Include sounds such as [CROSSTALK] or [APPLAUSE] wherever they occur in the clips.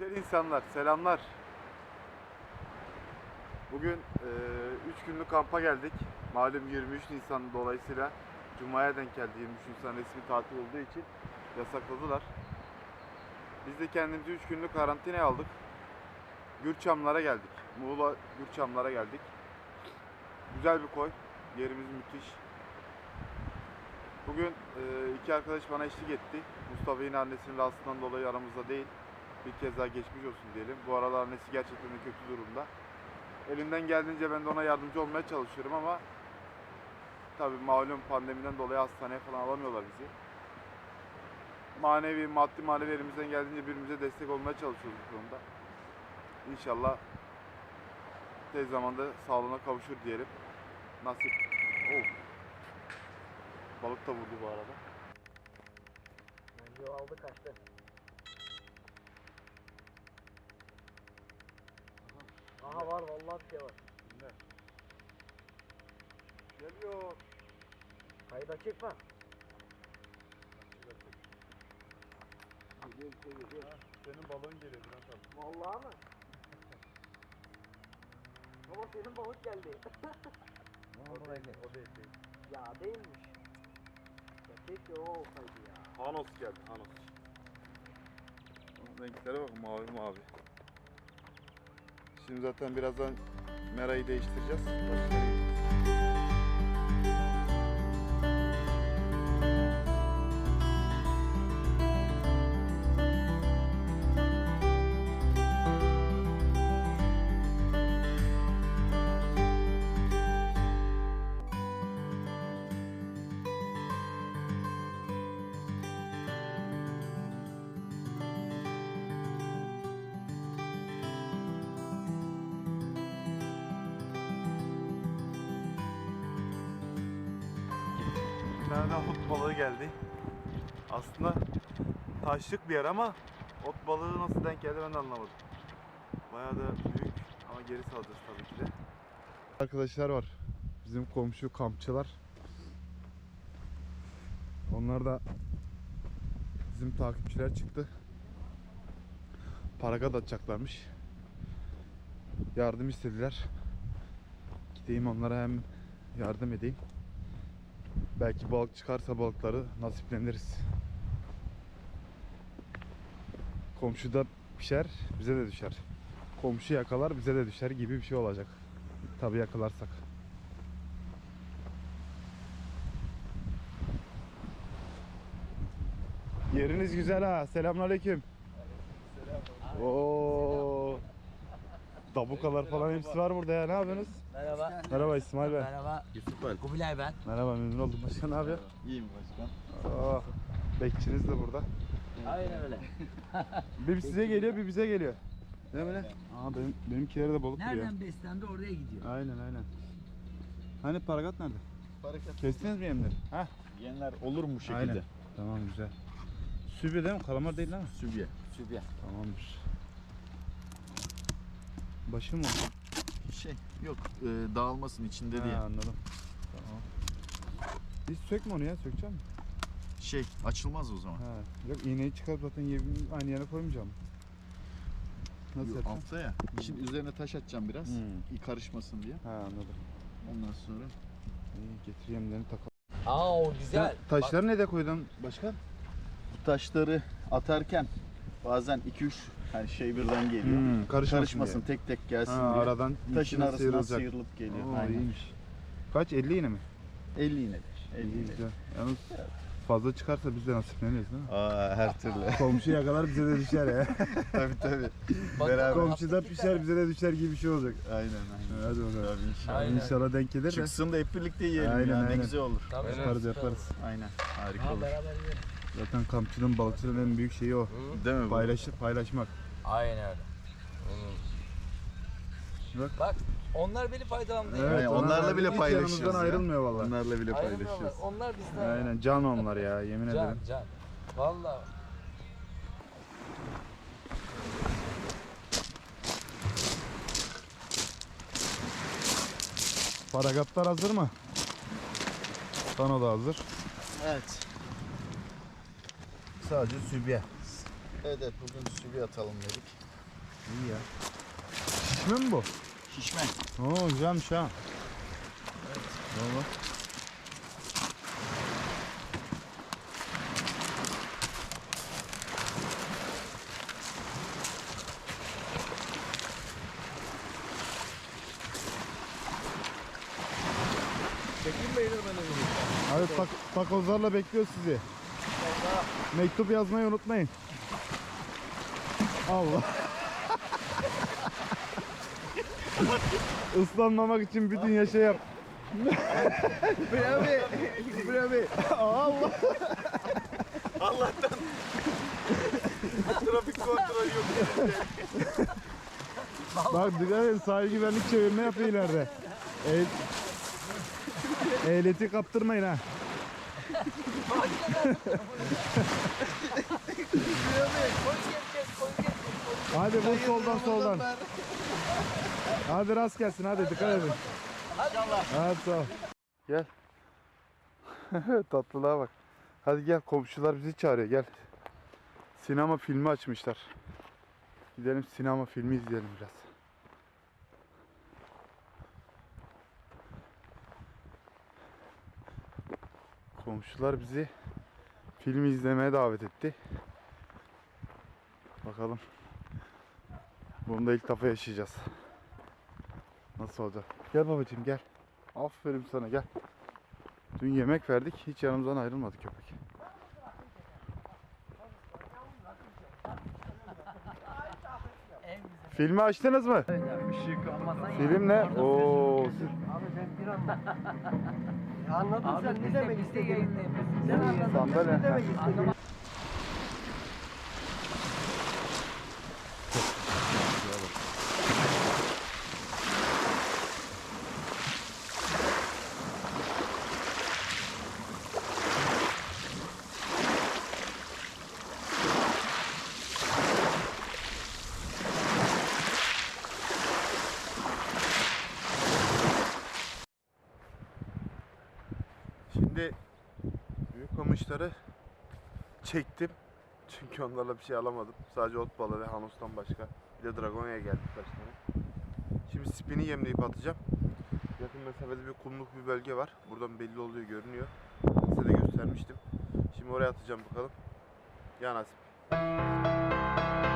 Güzel insanlar, selamlar. Bugün 3 günlük kampa geldik. Malum 23 Nisan dolayısıyla Cuma'ya denk geldi. 23 Nisan resmi tatil olduğu için yasakladılar. Biz de kendimizi 3 günlük karantinaya aldık. Gürçamlara geldik. Muğla Gürçamlara geldik. Güzel bir koy. Yerimiz müthiş. Bugün e, iki arkadaş bana eşlik etti. Mustafa yine annesinin rahatsızlığından dolayı aramızda değil. Bir kez daha geçmiş olsun diyelim. Bu aralar annesi gerçekten de kötü durumda. Elimden geldiğince ben de ona yardımcı olmaya çalışıyorum ama tabii malum pandemiden dolayı hastaneye falan alamıyorlar bizi. Manevi, maddi manevi elimizden geldiğince birbirimize destek olmaya çalışıyoruz bu konuda. İnşallah tez zamanda sağlığına kavuşur diyelim. Nasip. Oh. Balık da vurdu bu arada. Bence aldı kaçtı. Aha var vallahi bir şey var. Dinle. Geliyor. Kayıt açık mı? Geliyor, geliyor, geliyor. Senin balığın geliyor Bülent abi. Vallahi mı? Baba senin balık geldi. [LAUGHS] O değil, o değil. değil. ya değilmiş. Ya keşke o olsaydı ya. Hanos geldi, Hanos. Renklere bak, mavi mavi. Şimdi zaten birazdan merayı değiştireceğiz. Başka daha ot balığı geldi. Aslında taşlık bir yer ama ot balığı nasıl denk geldi ben de anlamadım. Bayağı da büyük ama geri salacağız tabii ki de. Arkadaşlar var. Bizim komşu kampçılar. Onlar da bizim takipçiler çıktı. Paragat atacaklarmış. Yardım istediler. Gideyim onlara hem yardım edeyim. Belki balık çıkarsa balıkları nasipleniriz. Komşuda pişer, bize de düşer. Komşu yakalar, bize de düşer gibi bir şey olacak. Tabii yakalarsak. Yeriniz güzel ha. Selamünaleyküm. Oo. Dabukalar falan hepsi var burada ya. Ne yapıyorsunuz? Merhaba. Merhaba İsmail ben. Merhaba. Yusuf ben. Kubilay ben. Merhaba memnun oldum. Başkan ne yapıyor? İyiyim başkan. Oh, bekçiniz de burada. Aynen öyle. [LAUGHS] Bir size geliyor, bir bize geliyor. Değil mi? Aa benim benimkilere de balık duruyor. Nereden beslendi oraya gidiyor. Aynen aynen. Hani paragat nerede? Hareket. Kestiniz mi yemleri? Ha? Yenler olur mu bu şekilde? Aynen. Tamam güzel. Sübye değil mi? Kalamar değil lan. Sübye. Sübye. Tamamdır. Başı mı? Şey yok e, dağılmasın içinde Ha, diye. anladım. Tamam. Hiç sökme onu ya, sökeceğim mi? Şey açılmaz o zaman. Ha. Yok iğneyi çıkarıp zaten yemin aynı yere koymayacağım. Nasıl Yok, yapacağım? altta ya. Şimdi üzerine taş atacağım biraz. Hmm. iyi karışmasın diye. Ha anladım. Ondan sonra. İyi getir yemlerini takalım. Aa o güzel. Sen taşları ne de koydun? Başkan? Bu taşları atarken bazen 2-3 hani şey birden geliyor. Hmm, karışmasın, Karışmasın tek tek gelsin Ha, diye. aradan Taşın arasından sıyrılacak. sıyrılıp geliyor. Oo, Aynen. iyiymiş. Kaç? 50 yine mi? 50 iğnedir. 50 İyi iğnedir. güzel. Yalnız fazla çıkarsa biz de nasipleniriz değil mi? Aa her türlü. [LAUGHS] Komşu yakalar bize de düşer ya. [LAUGHS] tabii tabii. Beraber. Komşuda pişer bize de düşer gibi bir şey olacak. Aynen aynen. Hadi bakalım. Tabii inşallah. Aynen. İnşallah denk gelir de. Çıksın da hep birlikte yiyelim Aynen, ya. Ne aynen. güzel olur. Tabii, Yaparız yaparız. Aynen. Harika Ha olur. beraber yiyelim. Zaten kampçının balıkçının en büyük şeyi o. Değil mi bu? Paylaşmak. Aynen öyle. Bak. Bak onlar beni faydalanmıyor. Evet, onlarla bile hiç paylaşıyoruz yanımızdan ya. ayrılmıyor vallahi. Onlarla bile Ayrılmıyorlar. paylaşıyoruz. Onlar bizden. Aynen can onlar ya yemin Can ederim. can. Valla. Paragatlar hazır mı? Tano da hazır. Evet. Sadece sübye. Evet, evet bugün sübye atalım dedik. İyi ya. Şişme mi bu? Şişme. Oo güzelmiş ha. Valla. Çekeyim beyler ben elini. Hadi tak takozlarla bekliyor sizi. Mektup yazmayı unutmayın. Allah. Islanmamak için bir dünya şey yap. Bre abi. Allah. Allah'tan. Trafik kontrolü yok. Bak dikkat edin sahil güvenlik çevirme yapıyor ileride. Ehliyeti kaptırmayın ha. Hadi bu soldan soldan. Hadi rast gelsin hadi dikkat edin. Hadi sağ ol. Gel. [LAUGHS] Tatlılığa bak. Hadi gel komşular bizi çağırıyor gel. Sinema filmi açmışlar. Gidelim sinema filmi izleyelim biraz. Komşular bizi film izlemeye davet etti. Bakalım. Bunu da ilk defa yaşayacağız. Nasıl olacak? Gel babacığım gel. Aferin sana gel. Dün yemek verdik. Hiç yanımızdan ayrılmadı köpek. Filmi açtınız mı? Film ne? Oo, Abi ben bir anladım. Anladın Abi sen ne de- demek yapıyoruz. Sen anladın Sandalye. ne demek istedin? Şimdi büyük kamışları çektim. Çünkü onlarla bir şey alamadım. Sadece ot balığı ve hanostan başka. Bir de dragonya geldi kaç tane. Şimdi spini yemleyip atacağım. Yakın mesafede bir kumluk bir bölge var. Buradan belli oluyor, görünüyor. Size de göstermiştim. Şimdi oraya atacağım bakalım. Ya nasip.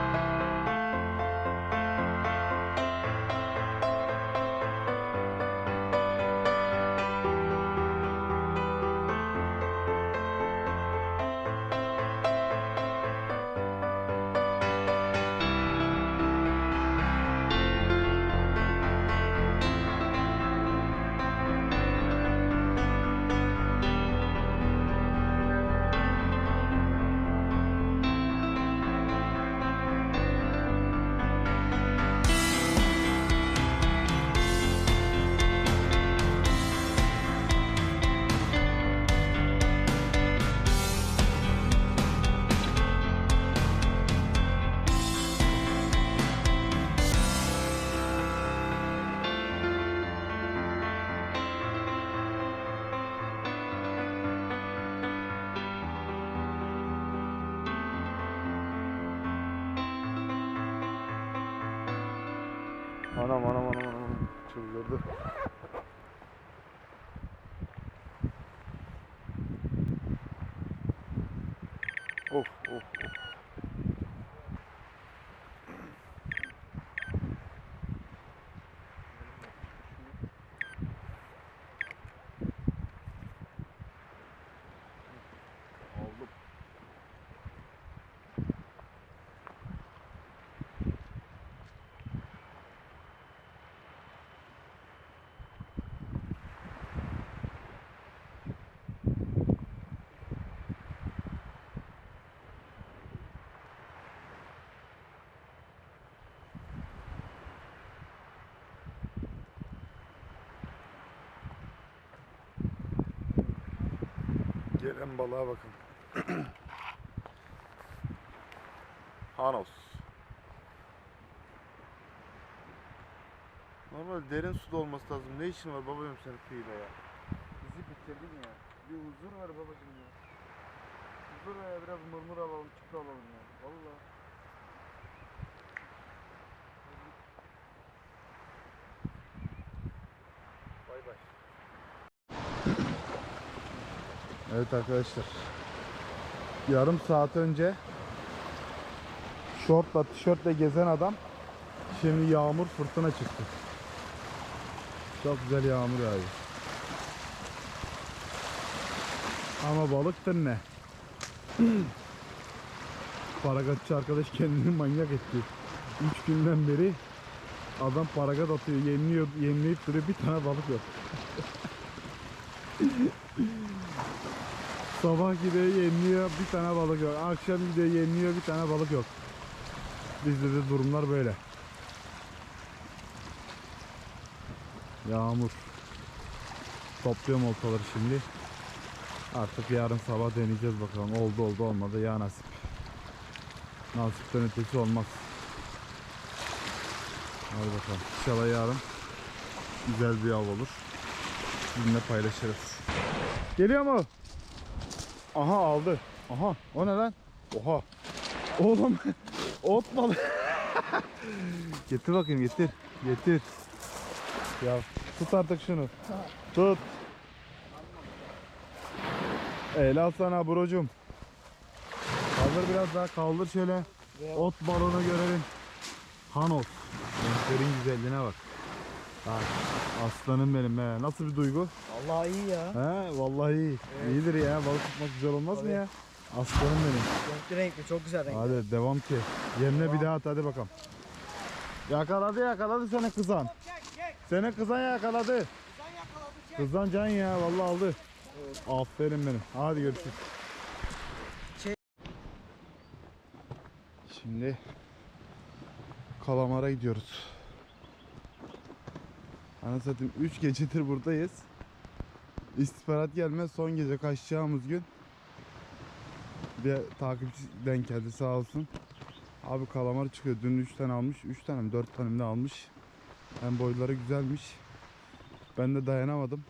Anam anam anam anam. Çıldırdı. Of of of. Aldım. Gelen balığa bakın. Hanos. Normal derin suda olması lazım. Ne işin var babacığım senin kıyıda ya? Bizi bitirdin ya. Bir huzur ver babacığım ya. Huzur ya biraz mırmır alalım, çupra alalım ya. Vallahi. Evet arkadaşlar. Yarım saat önce şortla tişörtle gezen adam şimdi yağmur fırtına çıktı. Çok güzel yağmur yağıyor. Ama balıktır ne? [CLEARS THROAT] Paragatçı arkadaş kendini manyak etti. 3 günden beri adam paragat atıyor, yemliyor, yemleyip duruyor bir tane balık yok. [LAUGHS] Sabah gidiyor yemliyor bir tane balık yok. Akşam gidiyor yemliyor bir tane balık yok. Bizde de durumlar böyle. Yağmur. Topluyorum oltaları şimdi. Artık yarın sabah deneyeceğiz bakalım. Oldu oldu olmadı ya nasip. Nasipten ötesi olmaz. Hadi bakalım. İnşallah yarın güzel bir av olur. Sizinle paylaşırız. Geliyor mu? Aha aldı. Aha o ne lan? Oha. Oğlum [LAUGHS] ot balı. [LAUGHS] getir bakayım getir. Getir. Ya tut artık şunu. Tut. El al sana brocum. Kaldır biraz daha kaldır şöyle. Ot balonu görelim. Hanos. Renklerin güzelliğine bak. Bak aslanım benim be. Nasıl bir duygu? Allah iyi ya. He vallahi iyi. İyidir ya. Balık tutmak güzel olmaz mı Tabii. ya? Aslanım benim. Renkli renkli çok güzel renkli. Hadi devam ki. Yemle bir daha at hadi bakalım. Yakaladı yakaladı seni kızan. Seni kızan yakaladı. Kızan can ya vallahi aldı. Aferin benim. Hadi görüşürüz. Şey- Şimdi Kalamar'a gidiyoruz. Ana satayım 3 gecedir buradayız. İstihbarat gelmez son gece kaçacağımız gün bir takipçi denk geldi sağ olsun. Abi kalamar çıkıyor. Dün 3 tane almış. 3 tane mi 4 tane mi almış. Hem boyları güzelmiş. Ben de dayanamadım.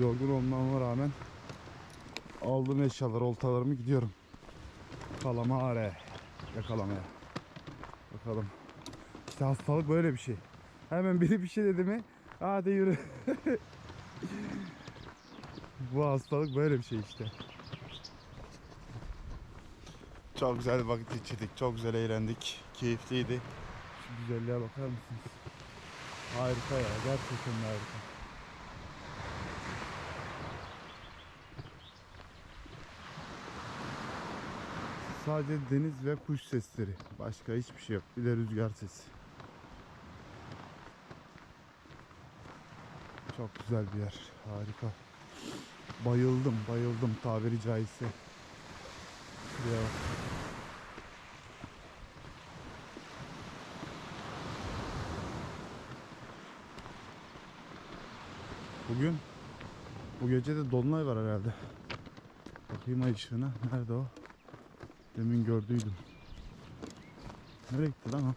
Yorgun olmama rağmen aldım eşyaları, oltalarımı gidiyorum. Kalamare yakalamaya. Bakalım. İşte hastalık böyle bir şey. Hemen biri bir şey dedi mi? Hadi yürü. Bu hastalık böyle bir şey işte. Çok güzel vakit geçirdik. Çok güzel eğlendik. Keyifliydi. Şu güzelliğe bakar mısınız? Harika ya. Gerçekten harika. Sadece deniz ve kuş sesleri. Başka hiçbir şey yok. Bir de rüzgar sesi. Çok güzel bir yer. Harika. Bayıldım, bayıldım tabiri caizse. Bak. Bugün bu gece de dolunay var herhalde. Bakayım ay ışığına. Nerede o? Demin gördüydüm. Nereye gitti lan o?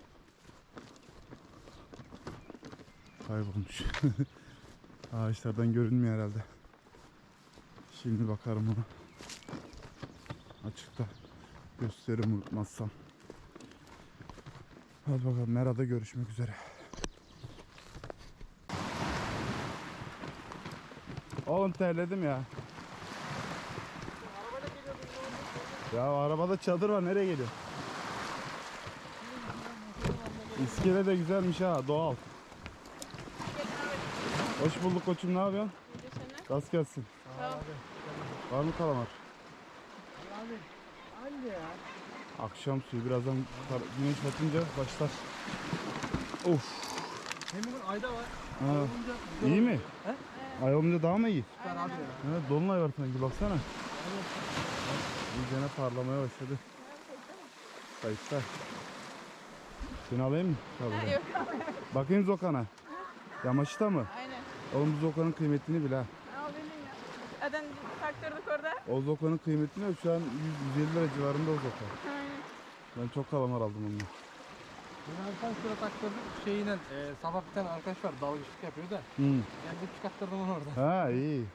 Kaybolmuş. [LAUGHS] Ağaçlardan görünmüyor herhalde. Şimdi bakarım ona. Açıkta gösteririm unutmazsam. Hadi bakalım Mera'da görüşmek üzere. Oğlum terledim ya. Ya arabada çadır var nereye geliyor? İskele de güzelmiş ha doğal. Hoş bulduk koçum ne yapıyorsun? Rast gelsin. Var mı kalamar? Abi anne ya. Akşam suyu birazdan güneş batınca başlar. Of. Hem bugün ayda var. Ha, Olunca iyi mi? He? Ay olunca daha mı iyi? Süper abi ya. Evet dolunay var sanki baksana. İyicene parlamaya başladı. Kayıtlar. Seni alayım mı? Tabii. Yok Bakayım Zokan'a. Yamaçta mı? aynen. Oğlum bu Zokan'ın kıymetini bil ha. Al benim ya. Zaten taktırdık orada. O Zokan'ın kıymetini bil. Şu an 100 150 lira civarında o Zoka. Aynen. Ben çok kalamar aldım onunla. Ben arkadaş şurada taktırdım. Şeyle e, sabah bir tane arkadaş var dalgıçlık yapıyor da. Hı. Ben de çıkarttırdım onu orada. Ha iyi.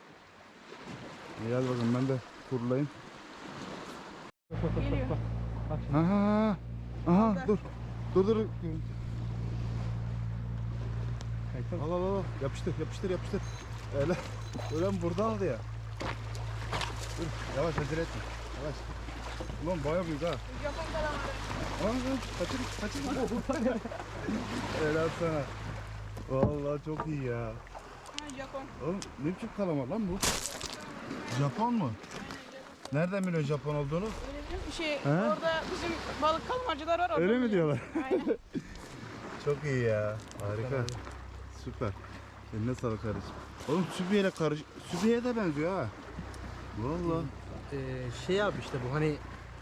İyi hadi bakalım ben de kurulayım. Geliyor. Aha, aha dur. Dur dur. Al al al. Yapıştır yapıştır yapıştır. Öyle. Öyle burada aldı ya. Dur yavaş acele etme. Yavaş. Ulan bayağı büyük ha. Kalamarı. Aa, kaçır kaçır. [LAUGHS] Helal sana. Vallahi çok iyi ya. Japon. Oğlum ne biçim kalamar lan bu? Japon mu? Nereden biliyorsun Japon olduğunu? Öyle mi? Şey, He? orada bizim balık kalmacılar var. orada Öyle mi diyorlar? Aynen. [LAUGHS] Çok iyi ya. Harika. Süper. Eline sağlık kardeşim. Oğlum Sübiye'yle karış... Sübiye'ye de benziyor ha. Valla. Ee, şey abi işte bu hani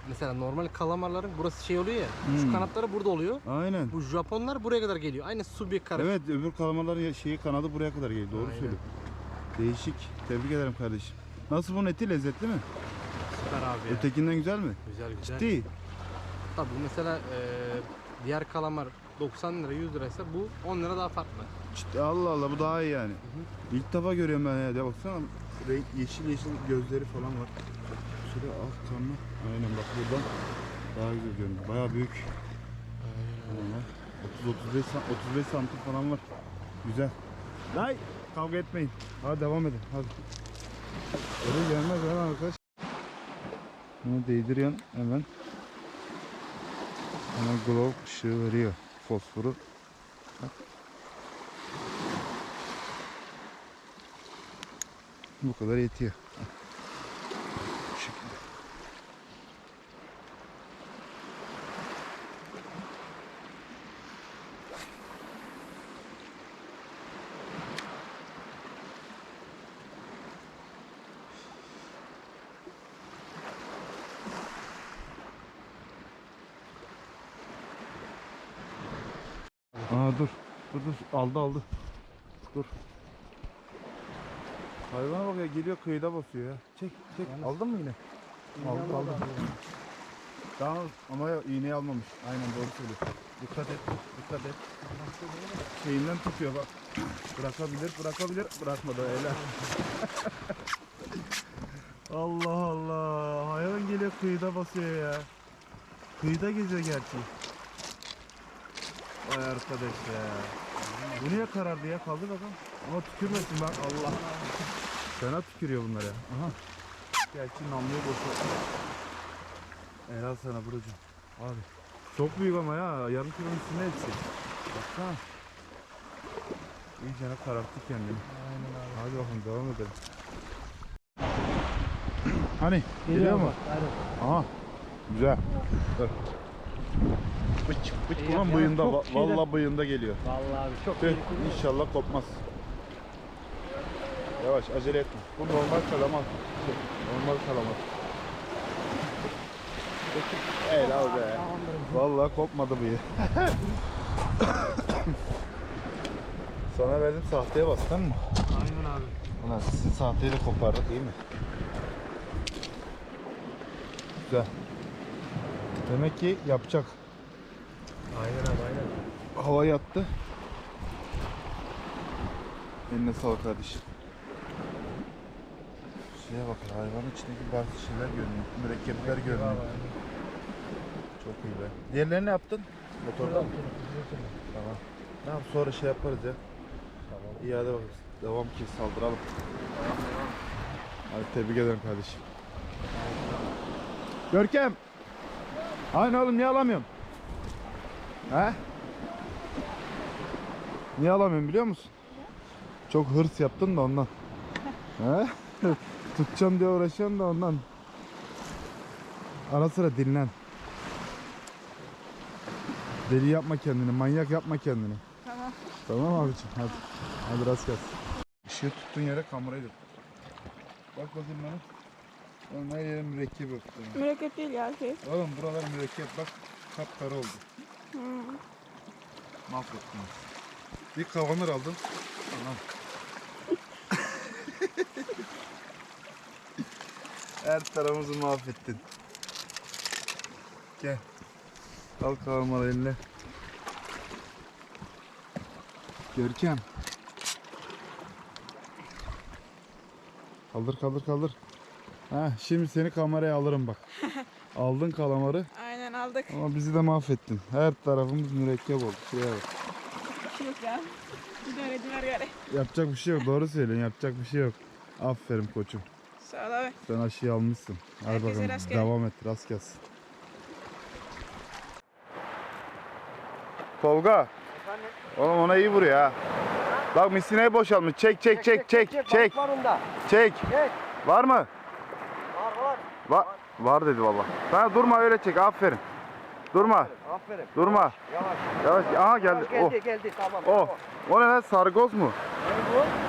mesela normal kalamarların burası şey oluyor ya. Şu Hmm. kanatları burada oluyor. Aynen. Bu Japonlar buraya kadar geliyor. Aynı su bir karış. Evet öbür kalamaların ya- şeyi kanadı buraya kadar geliyor. Doğru Aynen. söylüyorsun. Değişik. Tebrik ederim kardeşim. Nasıl bunun eti lezzetli mi? Süper abi ya. Ötekinden güzel mi? Güzel güzel. Değil. Tabii mesela e, diğer kalamar 90 lira 100 liraysa bu 10 lira daha farklı. Ciddi Allah Allah bu daha iyi yani. İlk defa görüyorum ben ya. De baksana renk yeşil yeşil gözleri falan var. Şöyle alt kanlı. Aynen bak buradan daha güzel görünüyor. Bayağı büyük. Aynen. 30 35 san- 35 santim falan var. Güzel. Day kavga etmeyin. Hadi devam edin. Hadi. Öyle gelmez hemen arkadaş. Bunu değdiriyorsun hemen. Hemen glow ışığı veriyor. Fosforu. Bu kadar yetiyor. Aa dur. Dur dur. Aldı aldı. Dur. Hayvana bak ya geliyor kıyıda basıyor ya. Çek çek. Aldın mı yine? Aldım aldım. Daha ama ya, iğneyi almamış. Aynen doğru söylüyor. Dikkat et. Dikkat et. Şeyinden tutuyor bak. Bırakabilir bırakabilir. Bırakmadı öyle. [LAUGHS] Allah Allah. Hayvan geliyor kıyıda basıyor ya. Kıyıda geziyor gerçi. Vay arkadaş ya. Bu niye karardı ya? Kaldı bakalım. Ama tükürmesin bak Allah. Fena tükürüyor bunlar ya. Aha. Gerçi namluyu boşu. Helal sana Buracığım. Abi. Çok büyük ama ya. Yarım kilonun üstünde hepsi. Baksana. İyice kararttı kendini. Aynen abi. Hadi bakalım devam edelim. Hani geliyor mu? Aynen. Aha. Güzel. Dur. Bıç bıç. Ulan yap ya. bıyığında, Çok va- şeyden- vallahi bıyığında geliyor. Vallahi abi çok Tüh, tehlikeli. İnşallah kopmaz. Yavaş acele etme. Bu normal kalamat. Şey, normal kalamat. Helal be. Vallahi kopmadı bu [COUGHS] ya. Sana verdim sahteye bastın mı? Aynen abi. Ulan sizin sahteyi de kopardık iyi mi? Güzel. Demek ki yapacak. Aynen abi aynen. Hava yattı. Eline sağlık kardeşim. Şeye bak hayvanın içindeki bazı şeyler görünüyor. Mürekkepler görünüyor. Çok iyi be. Diğerlerini ne yaptın? Motorda mı? Tamam. Tamam sonra şey yaparız ya. Tamam. İyi hadi bakalım. Devam ki saldıralım. Hadi tebrik ederim kardeşim. Görkem. Aynı oğlum niye alamıyorum? He? Niye alamıyorum biliyor musun? Çok hırs yaptın da ondan. He? [LAUGHS] Tutacağım diye uğraşıyorsun da ondan. Ara sıra dinlen. Deli yapma kendini, manyak yapma kendini. Tamam. Tamam abicim hadi. Hadi rast gelsin. Işığı tuttuğun yere kamerayı dök. Bak bakayım bana. Oğlum her yerin mürekkep yok. Mürekkep değil ya şey. Oğlum buralar mürekkep bak. Kapkara oldu. Mahvettin. Bir kavanır aldın. Tamam. [LAUGHS] Her tarafımızı mahvettin. Gel. Al kavurmalı eline. Görkem. Kaldır kaldır kaldır. Ha, şimdi seni kameraya alırım bak. [LAUGHS] Aldın kalamarı aldık. ama bizi de mahvettin. Her tarafımız mürekkep oldu. Şuraya bak. Bir şey yok ya. Döne döner göre. Yapacak bir şey yok. Doğru söylüyorsun. Yapacak bir şey yok. Aferin koçum. Sağ ol abi. Sen aşıyı almışsın. Hadi Herkese bakalım rast gelsin. devam et rast gelsin. Tolga. Oğlum ona iyi vuruyor ha. Bak misineye boşalmış. Çek çek çek çek çek. Var onda. Çek. Çek. Var mı? Var var. Var. Var dedi valla. Ha durma öyle çek. Aferin. Durma. Aferin. Durma. Yavaş. Yavaş. Aha geldi. Geldi Oh. geldi, tamam. Oh. O ne lan? Sargoz mu?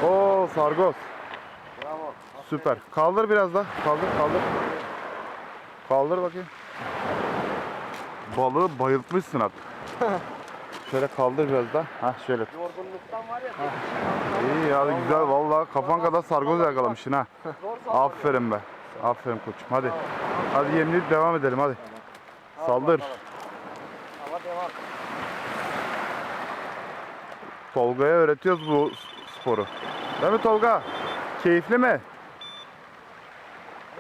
Bravo. Oo sargoz. Bravo. Süper. Kaldır biraz da. Kaldır kaldır. Kaldır bakayım. Balığı bayıltmışsın artık. [LAUGHS] şöyle kaldır biraz da. Ha şöyle. Yorgunluktan var ya. İyi ya güzel vallahi kafan kadar sargoz yakalamışsın ha. Aferin be. Aferin koçum. Hadi. Hadi yemleyip devam edelim hadi. Saldır. Hava devam. Tolga'ya öğretiyoruz bu sporu. Değil mi Tolga? Keyifli mi? Hem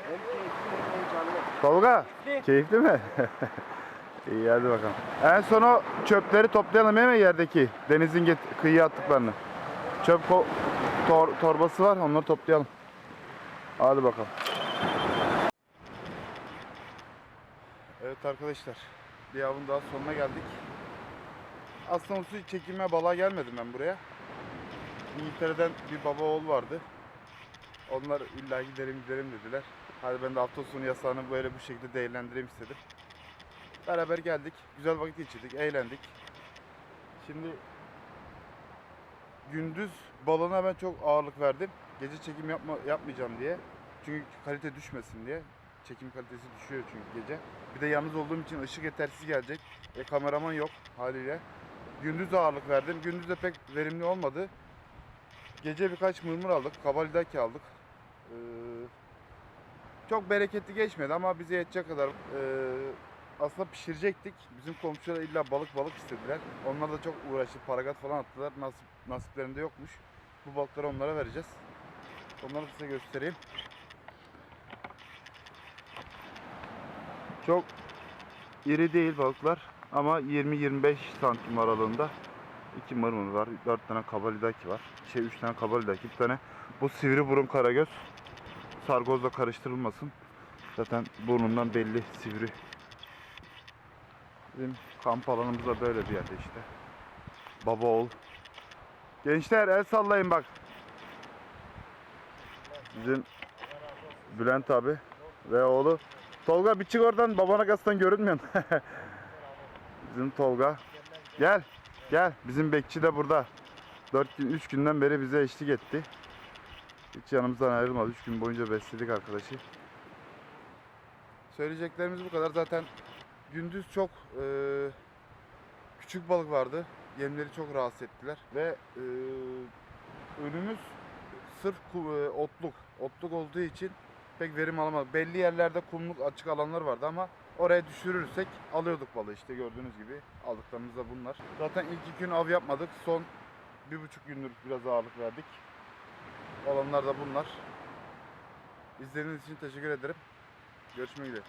keyifli hem heyecanlı. Tolga, Keyifli. keyifli mi? [LAUGHS] İyi hadi bakalım. En son o çöpleri toplayalım değil mi yerdeki? Denizin get kıyıya attıklarını. Çöp tor- torbası var onları toplayalım. Hadi bakalım. Evet arkadaşlar. Bir avın daha sonuna geldik. Aslında su çekime balığa gelmedim ben buraya. İngiltere'den bir baba oğul vardı. Onlar illa gidelim gidelim dediler. Hadi ben de hafta sonu yasağını böyle bu şekilde değerlendireyim istedim. Beraber geldik. Güzel vakit geçirdik. Eğlendik. Şimdi gündüz balona ben çok ağırlık verdim. Gece çekim yapma, yapmayacağım diye. Çünkü kalite düşmesin diye. Çekim kalitesi düşüyor çünkü gece. Bir de yalnız olduğum için ışık yetersiz gelecek. E kameraman yok haliyle. Gündüz ağırlık verdim. Gündüz de pek verimli olmadı. Gece birkaç mırmır aldık. Kabalidaki aldık. Ee, çok bereketli geçmedi ama bize yetecek kadar ee, aslında pişirecektik. Bizim komşular illa balık balık istediler. Onlar da çok uğraştı. Paragat falan attılar. Nasip, nasiplerinde yokmuş. Bu balıkları onlara vereceğiz. Onları size göstereyim. Çok iri değil balıklar ama 20-25 santim aralığında. İki mırmır var, dört tane kabalidaki var. Şey üç tane kabalidaki, bir tane bu sivri burun karagöz. Sargozla karıştırılmasın. Zaten burnundan belli sivri. Bizim kamp alanımız da böyle bir yerde işte. Baba oğul. Gençler el sallayın bak. Bizim Bülent abi ve oğlu. Tolga bir çık oradan babana kastan görünmüyorsun. [LAUGHS] Bizim Tolga. Gel. Gel. Bizim bekçi de burada. 4 gün 3 günden beri bize eşlik etti. Hiç yanımızdan ayrılmadı. 3 gün boyunca besledik arkadaşı. Söyleyeceklerimiz bu kadar. Zaten gündüz çok e, küçük balık vardı. Yemleri çok rahatsız ettiler ve e, önümüz sırf e, otluk. Otluk olduğu için pek verim alamadık. Belli yerlerde kumluk açık alanlar vardı ama oraya düşürürsek alıyorduk balığı işte gördüğünüz gibi. Aldıklarımız da bunlar. Zaten ilk iki gün av yapmadık. Son bir buçuk gündür biraz ağırlık verdik. Olanlar da bunlar. İzlediğiniz için teşekkür ederim. Görüşmek üzere.